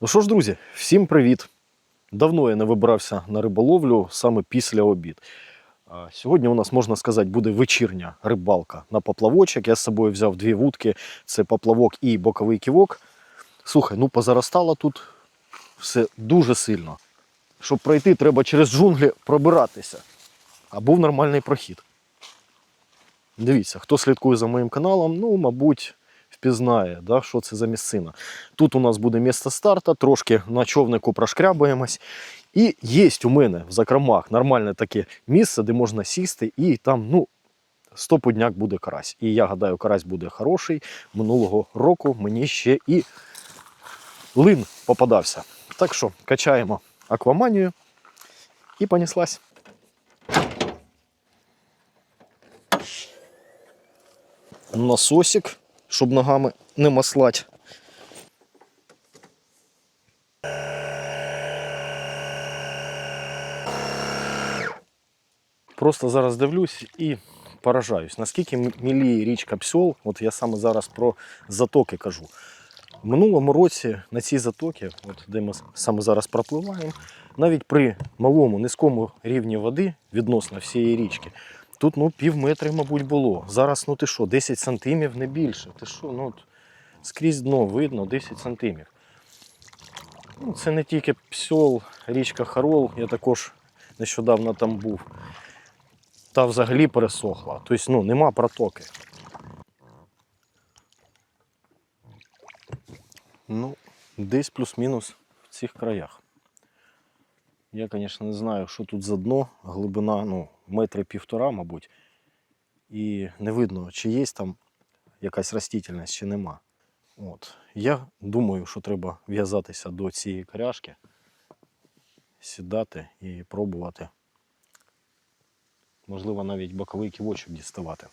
Ну що ж, друзі, всім привіт! Давно я не вибирався на риболовлю саме після обід. Сьогодні у нас, можна сказати, буде вечірня рибалка на поплавочок. Я з собою взяв дві вудки: це поплавок і боковий ківок. Слухай, ну позаростало тут все дуже сильно. Щоб пройти, треба через джунглі пробиратися. А був нормальний прохід. Дивіться, хто слідкує за моїм каналом, ну, мабуть, впізнає, да, що це за місцина. Тут у нас буде місце старта, трошки на човнику прошкрябаємось. І є у мене в закромах нормальне таке місце, де можна сісти, і там, ну, стопудняк буде карась. І я гадаю, карась буде хороший. Минулого року мені ще і лин попадався. Так що качаємо акваманію і понеслась. Насосик, щоб ногами не маслать. Просто зараз дивлюсь і поражаюсь, наскільки міліє річка Псьол, от я саме зараз про затоки кажу. В минулому році на цій затоки, от де ми саме зараз пропливаємо, навіть при малому низькому рівні води відносно всієї річки, тут ну, пів метри, мабуть, було. Зараз, ну ти що, 10 сантимів не більше. Ти що, ну скрізь дно видно 10 сантимів. Ну, це не тільки Псьол, річка Харол, я також нещодавно там був та взагалі пересохла. Тобто ну, нема протоки. Ну, десь плюс-мінус в цих краях. Я, звісно, не знаю, що тут за дно, глибина ну, метри півтора, мабуть. І не видно, чи є там якась растительність, чи нема. От. Я думаю, що треба в'язатися до цієї коряшки, сідати і пробувати можливо, навіть боковий ківочок діставати.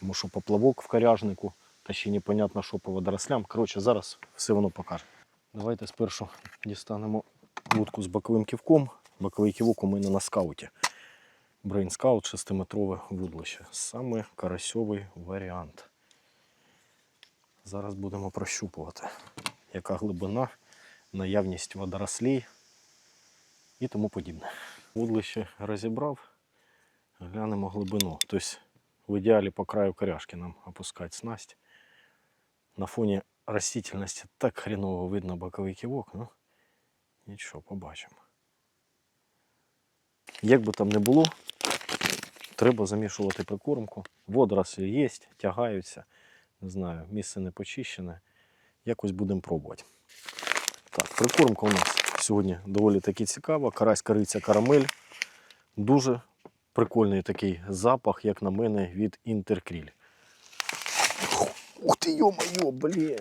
Тому що поплавок в коряжнику, та ще непонятно, що по водорослям. Коротше, зараз все воно покаже. Давайте спершу дістанемо вудку з боковим ківком. Боковий ківок у мене на скауті. Scout 6-метрове вудлище. Саме карасьовий варіант. Зараз будемо прощупувати, яка глибина, наявність водорослей і тому подібне. Вудлище розібрав. Глянемо глибину. Тобто в ідеалі по краю коряшки нам опускати снасть. На фоні растительності так хреново видно боковий ківок, ну нічого, побачимо. Як би там не було, треба замішувати прикормку. Водорослі є, тягаються. Не знаю, місце не почищене. Якось будемо пробувати. Так, прикормка у нас сьогодні доволі таки цікава. Карась кориця карамель. Дуже прикольний такий запах, як на мене, від інтеркріль. Ух ти, йо-моє, блін.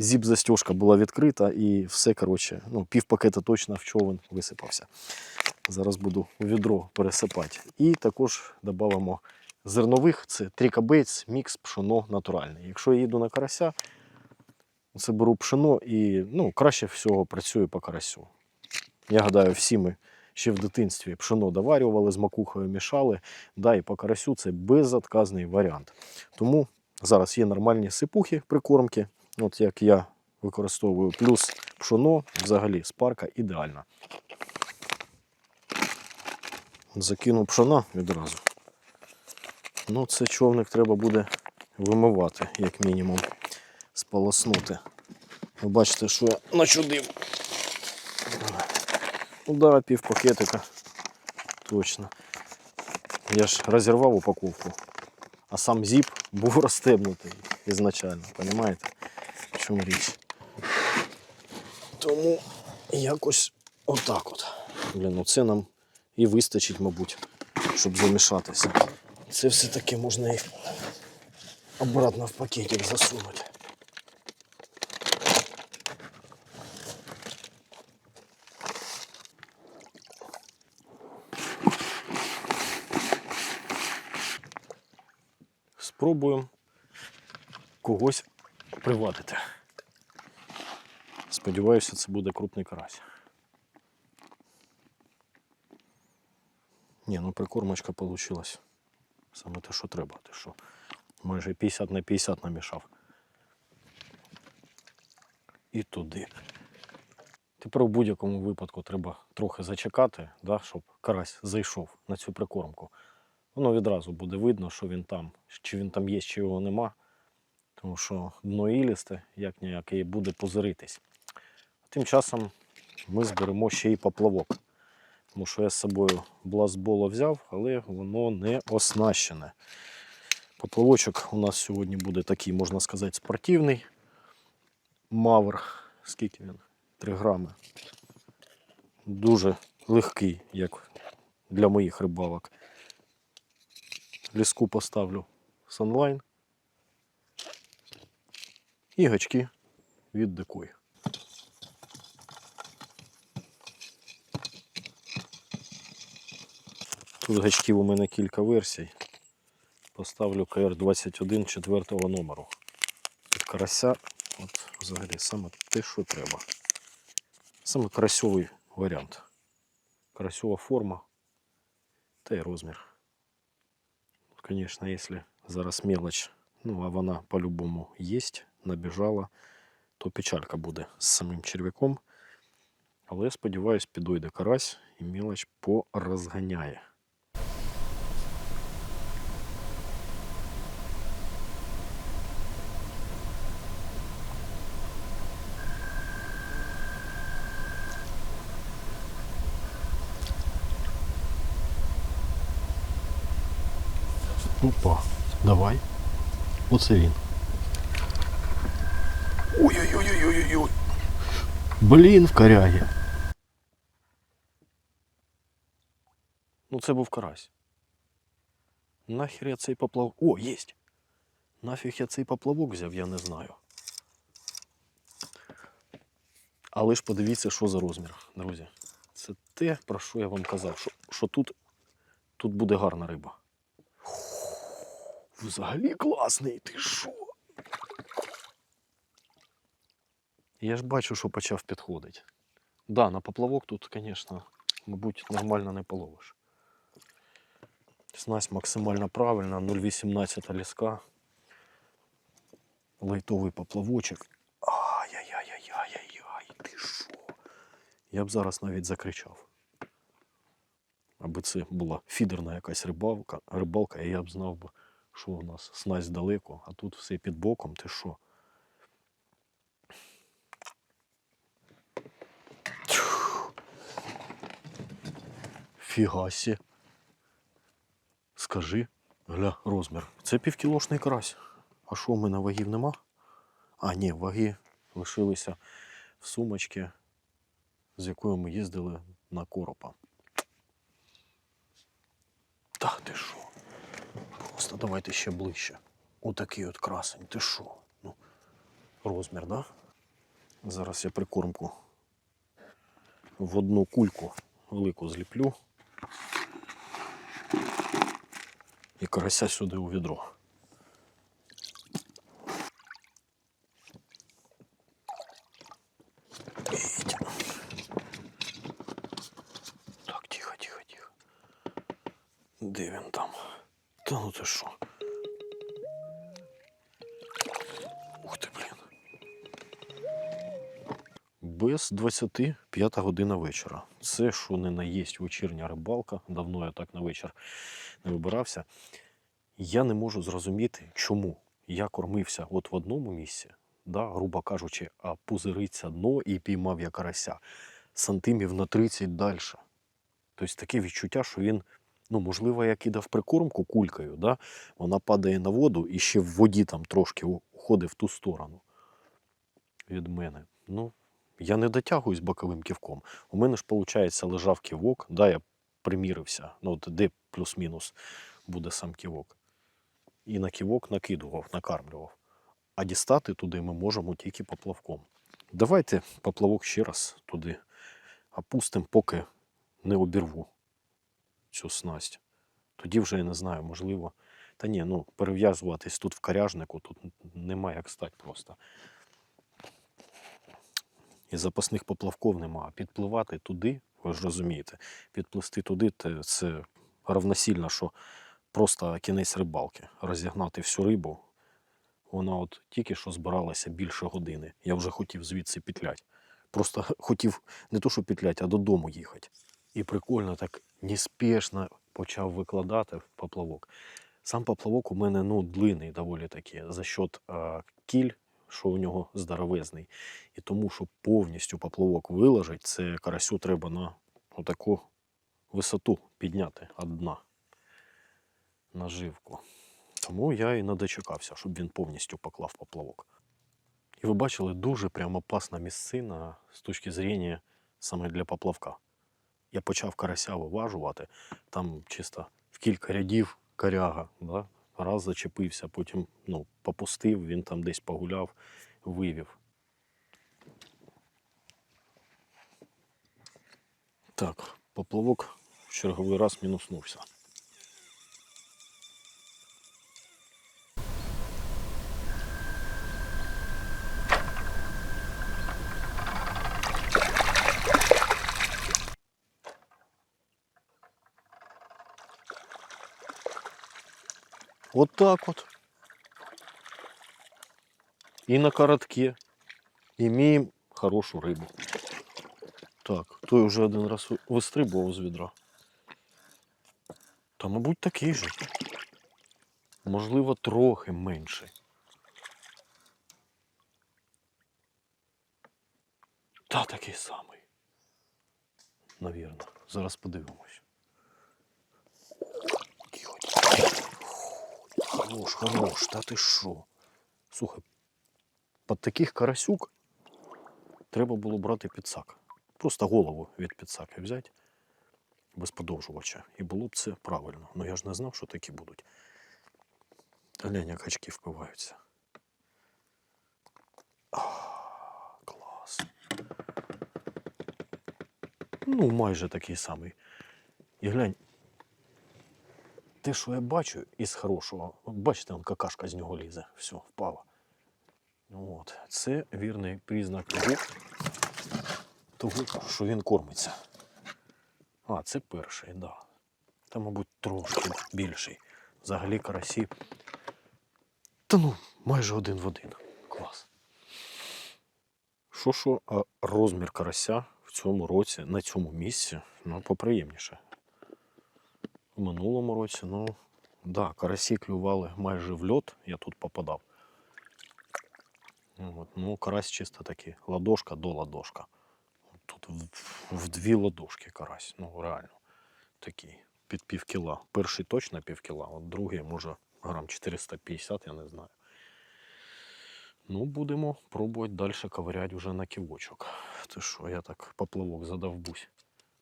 Зіп застежка була відкрита і все, коротше, ну, пів пакета точно в човен висипався. Зараз буду у відро пересипати. І також додамо зернових, це трікабець, мікс, пшоно натуральне. Якщо я їду на карася, це беру пшено і ну, краще всього працюю по карасю. Я гадаю, всі ми ще в дитинстві пшено доварювали, з макухою мішали. Да, і по карасю це безотказний варіант. Тому зараз є нормальні сипухи прикормки, от як я використовую, плюс пшоно, взагалі спарка ідеальна. Закину пшона відразу. Ну, це човник треба буде вимивати, як мінімум, сполоснути. Ви бачите, що я начудив. Ну да, пів пакетика. Точно. Я ж розірвав упаковку, а сам зіп був розстебнутий ізначально, розумієте? Чому річ? Тому якось отак от. Блін, ну це нам і вистачить, мабуть, щоб замішатися. Це все-таки можна і обратно в пакетик засунути. Спробуємо когось привадити. Сподіваюся, це буде крупний карась. Ні, ну прикормочка вийшла. Саме те, що треба. Ти що? Майже 50 на 50 намішав. і туди. Тепер у будь-якому випадку треба трохи зачекати, да, щоб карась зайшов на цю прикормку. Воно відразу буде видно, що він там, чи він там є, чи його нема. Тому що дно ілісте, як ніяк, і буде позиритись. Тим часом ми зберемо ще й поплавок. Тому що я з собою бластболо взяв, але воно не оснащене. Поплавочок у нас сьогодні буде такий, можна сказати, спортивний. Мавр. Скільки він? 3 грами. Дуже легкий, як для моїх рибалок. Ліску поставлю Sunline. І гачки від декой. Тут гачків у мене кілька версій. Поставлю КР-21 четвертого номеру. Під карася, от взагалі саме те, що треба. Саме карасьовий варіант. Карасьова форма та й розмір. Звісно, якщо зараз мелоч, ну а вона по-любому є, набіжала, то печалька буде з самим черв'яком. Але я сподіваюся, підойде карась і мелоч порозганяє. Опа, давай. Оце він. Ой-ой-ой-ой-ой-ой. Блін, в корягі. Ну це був карась. Нахер я цей поплавок. О, єсть! Нафіг я цей поплавок взяв, я не знаю. Але ж подивіться, що за розмір, друзі. Це те, про що я вам казав, що, що тут, тут буде гарна риба. Взагалі класний, ти що? Я ж бачу, що почав підходити. Да, на поплавок тут, звісно, мабуть, нормально не половиш. Снасть максимально правильна, 0,18 ліска. Лайтовий поплавочок. Ай-яй-яй-яй-яй-яй, ти що? Я б зараз навіть закричав. Аби це була фідерна якась рибалка, рибалка, і я б знав би, що у нас снасть далеко, а тут все під боком, ти що? Фігасі. Скажи, гля, розмір. Це півкілошний карась. А що, в мене вагів нема? А, ні, ваги лишилися в сумочці, з якою ми їздили на коропа. Та ти що? Просто давайте ще ближче. Отакий от красень. Ти що? Ну, розмір, да? Зараз я прикормку в одну кульку велику зліплю. І карася сюди у відро. Іть. Так, тихо, тихо, тихо. Де він там? Та ну ти що? Ух ти, блін. Без 25 година вечора. Це що не наєсть вечірня рибалка. Давно я так на вечір не вибирався. Я не можу зрозуміти, чому я кормився от в одному місці, да, грубо кажучи, а пузириться дно і піймав я карася сантимів на 30 далі. Тобто таке відчуття, що він, ну, можливо, я кидав прикормку кулькою, да, вона падає на воду і ще в воді там трошки уходить в ту сторону від мене. Ну, я не дотягуюсь боковим ківком. У мене ж, виходить, лежав ківок, да, я примірився, ну, от де плюс-мінус буде сам ківок. І на ківок накидував, накармлював. А дістати туди ми можемо тільки поплавком. Давайте поплавок ще раз туди опустимо, поки не обірву цю снасть. Тоді вже я не знаю, можливо. Та ні, ну перев'язуватись тут в коряжнику, тут немає як стати просто. І запасних поплавків немає. Підпливати туди, ви ж розумієте, підплисти туди це равносильно, що просто кінець рибалки. Розігнати всю рибу Вона от тільки що збиралася більше години. Я вже хотів звідси петлять. Просто хотів не то, що петлять, а додому їхати. І прикольно так неспішно почав викладати поплавок. Сам поплавок у мене ну, длинний доволі таки за счет а, кіль, що у нього здоровезний. І тому, щоб повністю поплавок виложити, це карасю треба на отаку висоту підняти від наживку. Тому я і не дочекався, щоб він повністю поклав поплавок. І ви бачили дуже прям опасна місцина з точки зрення саме для поплавка. Я почав карася виважувати, там чисто в кілька рядів коряга, да? Раз зачепився, потім ну, попустив, він там десь погуляв, вивів. Так, поплавок в черговий раз мінуснувся. Вот так вот. И на коротке имеем хорошую рыбу. Так, той уже один раз ви- вистрибував з відра. Та, мабуть, такий же. Можливо, трохи менший. Та такий самий. Навірно. Зараз подивимось. Хорош, хорош, та ти що? Слухай, під таких карасюк треба було брати підсак. Просто голову від підсаки взяти без подовжувача. І було б це правильно. Ну я ж не знав, що такі будуть. Глянь, як очки впиваються. А, клас. Ну, майже такий самий. І глянь, те, що я бачу із хорошого, бачите, он какашка з нього лізе. Все, впала. От. Це вірний признак того, того, що він кормиться. А, це перший, так. Да. Та, мабуть, трошки більший. Взагалі карасі. Та ну, майже один в один. Клас. Що що, а розмір карася в цьому році, на цьому місці, ну, поприємніше. В минулому році, ну, да, карасі клювали майже в льот, я тут попадав. От, ну, карась чисто такий, ладошка до ладошка. Тут в, в дві ладошки карась, ну реально. Такий, під пів кіла. Перший точно пів кіла, от другий може грам 450, я не знаю. Ну, будемо пробувати далі ковиряти вже на ківочок. Ти що, я так поплавок задовбусь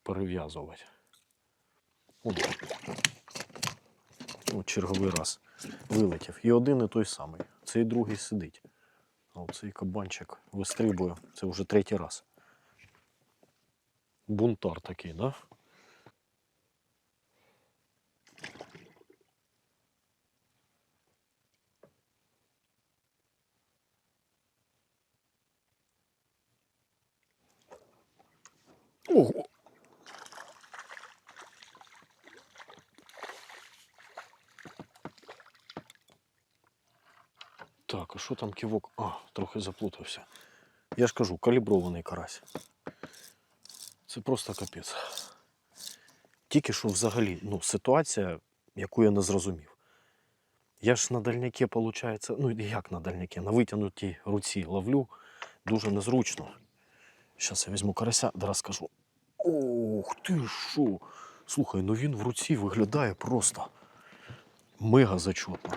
перев'язувати. От. От черговий раз вилетів. І один і той самий. Цей другий сидить. А оцей кабанчик вистрибує. Це вже третій раз. Бунтар такий, да? Ого! Так, а що там кивок? А, трохи заплутався. Я ж кажу, калібрований карась. Це просто капець. Тільки що взагалі ну, ситуація, яку я не зрозумів. Я ж на дальняке, виходить, ну як на дальняке, на витягнутій руці ловлю дуже незручно. Зараз я візьму карася, зараз скажу. Ох ти що? Слухай, ну він в руці виглядає просто мега зачетно.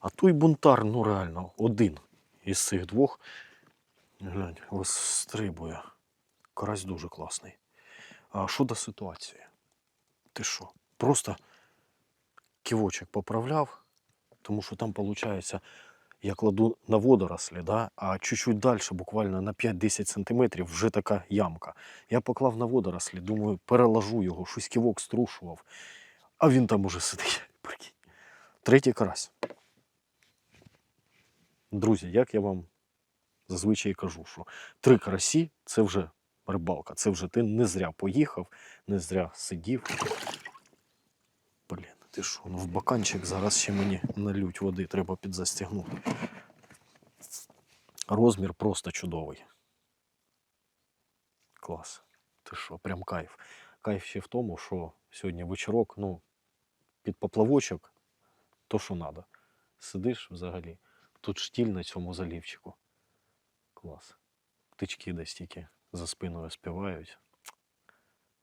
А той бунтар, ну реально, один із цих двох. Глянь, вистрибує. Карась дуже класний. А що до ситуації? Ти що? Просто ківочок поправляв, тому що там, виходить, я кладу на водорослі, да? а чуть-чуть далі, буквально на 5-10 сантиметрів, вже така ямка. Я поклав на водорослі, думаю, переложу його, щось ківок струшував, а він там уже сидить. Прикинь. Третій карась. Друзі, як я вам зазвичай кажу, що три карасі це вже рибалка. Це вже ти не зря поїхав, не зря сидів. Блін. Ти що, ну в баканчик зараз ще мені налють води, треба підзастігнути. Розмір просто чудовий. Клас. Ти що, прям кайф. Кайф ще в тому, що сьогодні вечірок, ну, під поплавочок, то що треба. Сидиш взагалі. Тут штіль на цьому залівчику. Клас. Птички десь тільки за спиною співають.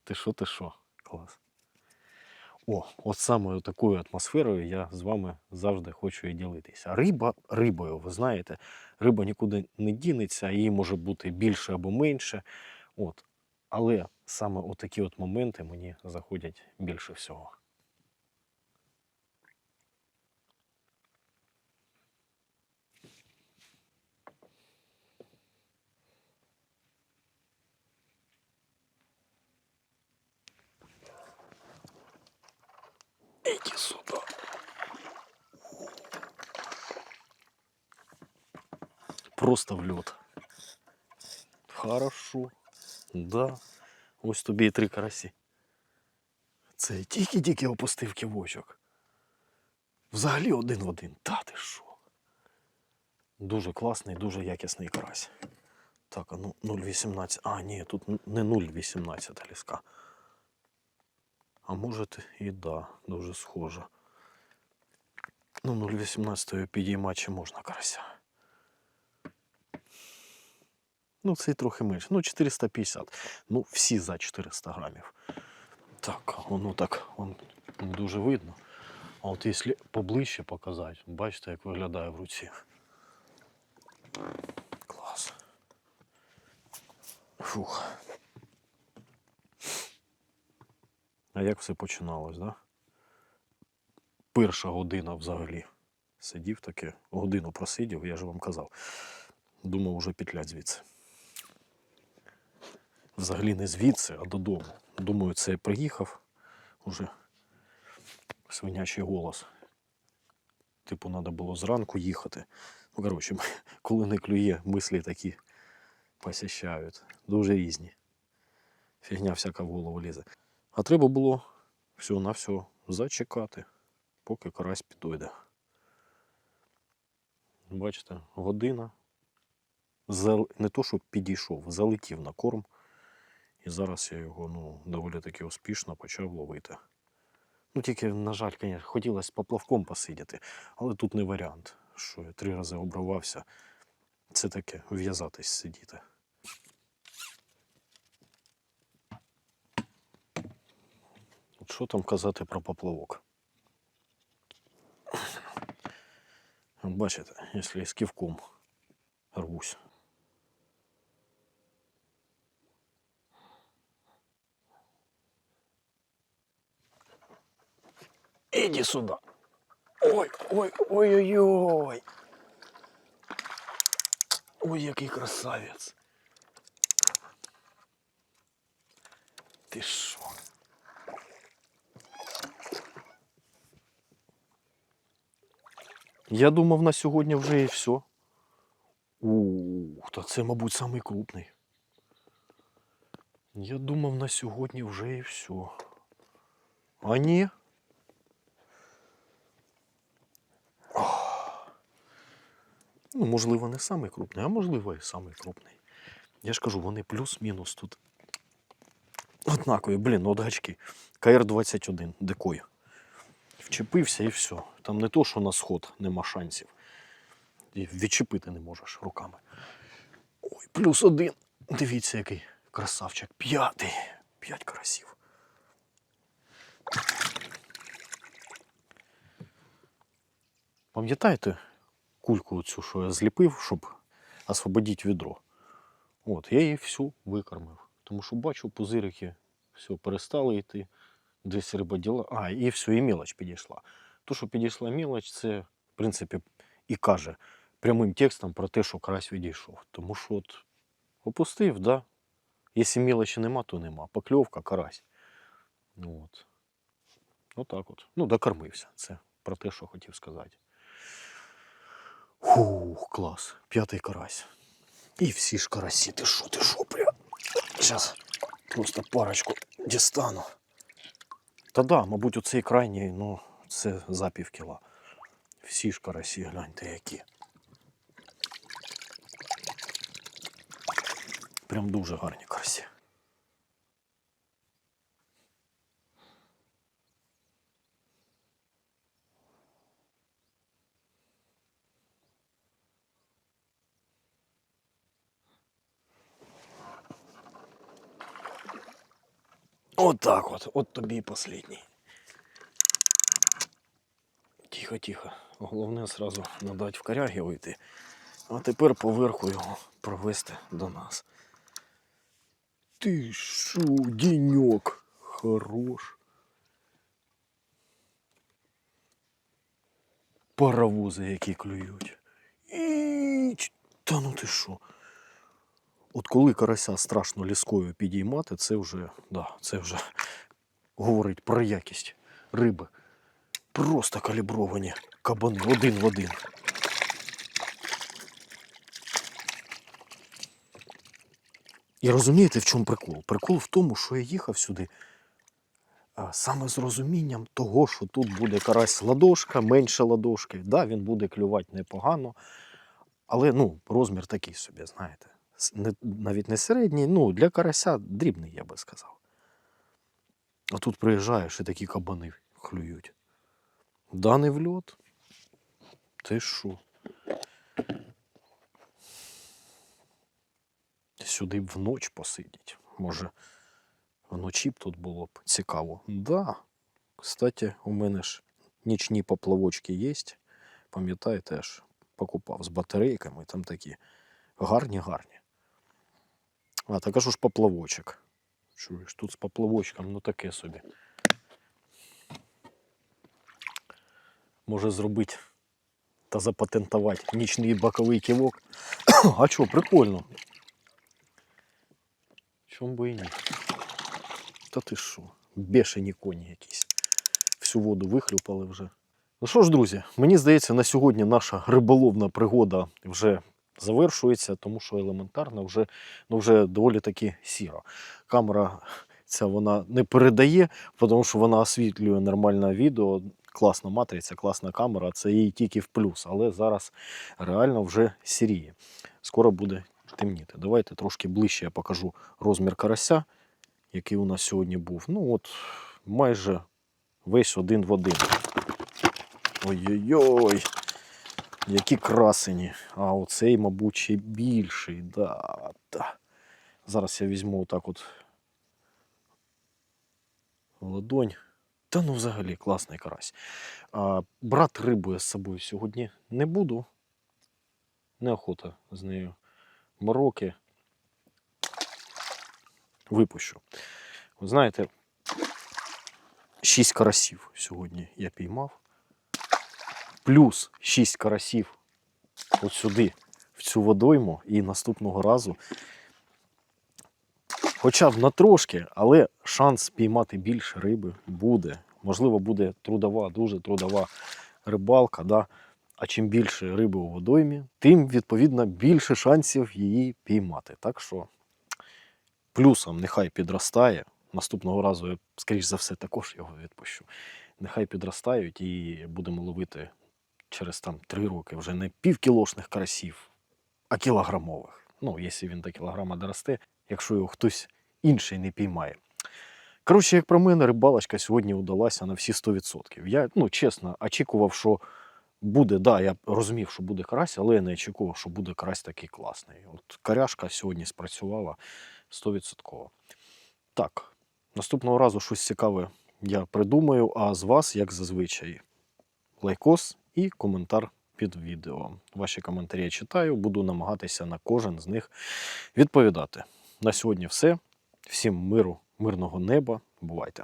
Ти що, ти що? Клас. О, от саме такою атмосферою я з вами завжди хочу і ділитися. Риба рибою, ви знаєте, риба нікуди не дінеться, її може бути більше або менше. От. Але саме отакі от моменти мені заходять більше всього. Иди сюда. Просто в лед. Хорошо. Да. Ось тобі і три карасі. Це тільки-тільки опустив ківочок. Взагалі один в один. Та ти що? Дуже класний, дуже якісний карась. Так, а ну 0,18. А, ні, тут не 0,18 ліска. А може і да, дуже схоже. Ну, 0,18 підіймачі можна карася. Ну, цей трохи менше. Ну, 450. Ну, всі за 400 грамів. Так, воно так он, дуже видно. А от якщо поближче показати, бачите, як виглядає в руці. Клас. Фух. А як все починалось, да? Перша година взагалі. Сидів таке, годину просидів, я ж вам казав. Думав, уже петлять звідси. Взагалі не звідси, а додому. Думаю, це я приїхав уже свинячий голос. Типу, треба було зранку їхати. Ну, коротше, коли не клює, мислі такі посіщають. Дуже різні. Фігня всяка в голову лізе. А треба було всього на все зачекати, поки карась підойде. Бачите, година. Не то, що підійшов, залетів на корм. І зараз я його ну, доволі таки успішно почав ловити. Ну, тільки, на жаль, конечно, хотілося поплавком посидіти, але тут не варіант, що я три рази обривався. Це таке в'язатись сидіти. От що там казати про поплавок? Бачите, якщо я з ківком рвусь. Иди сюда. Ой, ой, ой, ой, який красавець. Ти що? Я думав на сьогодні вже і все. Ух, та це, мабуть, самий крупний. Я думав на сьогодні вже і все. А ні. Ну, можливо, не самий крупний, а можливо і самий крупний. Я ж кажу, вони плюс-мінус тут. Однакові, блін, ну от гачки. КР-21, декой. Вчепився і все. Там не то, що на сход нема шансів. І відчепити не можеш руками. Ой, плюс один. Дивіться, який красавчик. П'ятий. П'ять карасів. Пам'ятаєте кульку цю, що я зліпив, щоб освободити відро? От, я її всю викормив. Тому що бачу, пузирики все перестали йти. Десь риба діла. А, і все, і мілоч підійшла. То, що підійшла мілоч, це, в принципі, і каже прямим текстом про те, що карась відійшов. Тому що от опустив, да? Якщо мілочі нема, то нема. Покльовка, карась. От. Отак от. Ну, докормився. Це про те, що хотів сказати. Фух, клас. П'ятий карась. І всі ж карасі. Ти що, ти що, прям? Зараз просто парочку дістану. Та да, мабуть, оцей крайній, ну, це за пів кіла. Всі ж карасі, гляньте які. Прям дуже гарні карасі. Вот так вот. От тобі і последній. Тихо, тихо. Головне сразу надати в коряги вийти. А тепер поверху його провести до нас. Ти шо, денек. Хорош. Паровози, які клюють. Іч, Та ну ти що? От коли карася страшно ліскою підіймати, це вже, да, це вже говорить про якість риби. Просто калібровані кабани один в один. І розумієте, в чому прикол? Прикол в тому, що я їхав сюди саме з розумінням того, що тут буде карась ладошка, менше ладошки. Да, він буде клювати непогано, але ну, розмір такий собі, знаєте. Навіть не середній, ну, для карася дрібний, я би сказав. А тут приїжджаєш і такі кабани клюють. Да, не в льот. Ти що? Сюди б вночі посидіть. Може, вночі б тут було б цікаво. Да. Кстати, у мене ж нічні поплавочки є. Пам'ятаєте, я покупав з батарейками, там такі гарні, гарні. А, так аж ж поплавочок. Чуєш, тут з поплавочком, ну таке собі. Може зробити та запатентувати нічний боковий кивок. а що, прикольно. Чому би і ні? Та ти що? Бешені коні якісь. Всю воду вихлюпали вже. Ну що ж, друзі, мені здається, на сьогодні наша риболовна пригода вже завершується, тому що елементарно вже, ну, вже доволі таки сіро. Камера ця вона не передає, тому що вона освітлює нормальне відео. Класна матриця, класна камера, це їй тільки в плюс, але зараз реально вже сіріє. Скоро буде темніти. Давайте трошки ближче я покажу розмір карася, який у нас сьогодні був. Ну от майже весь один в один. Ой-ой-ой, які красені. А оцей, мабуть, ще більший. Да, да. Зараз я візьму отак от ладонь. Та ну взагалі класний карась. А, брати рибу я з собою сьогодні не буду. Неохота з нею мороки. Випущу. Ви знаєте, шість карасів сьогодні я піймав. Плюс шість карасів от сюди, в цю водойму, і наступного разу. Хоча б на трошки, але шанс піймати більше риби буде. Можливо, буде трудова, дуже трудова рибалка. Да? А чим більше риби у водоймі, тим, відповідно, більше шансів її піймати. Так що плюсом нехай підростає. Наступного разу я, скоріш за все, також його відпущу. Нехай підростають і будемо ловити через там три роки вже не півкілошних карасів, а кілограмових. Ну, якщо він до кілограма доросте, якщо його хтось інший не піймає. Коротше, як про мене, рибалочка сьогодні удалася на всі 100%. Я, ну, чесно, очікував, що буде, да, я розумів, що буде карась, але я не очікував, що буде карась такий класний. От каряшка сьогодні спрацювала 100%. Так, наступного разу щось цікаве я придумаю, а з вас, як зазвичай, лайкос і коментар під відео. Ваші коментарі я читаю, буду намагатися на кожен з них відповідати. На сьогодні все. Всім миру, мирного неба. Бувайте!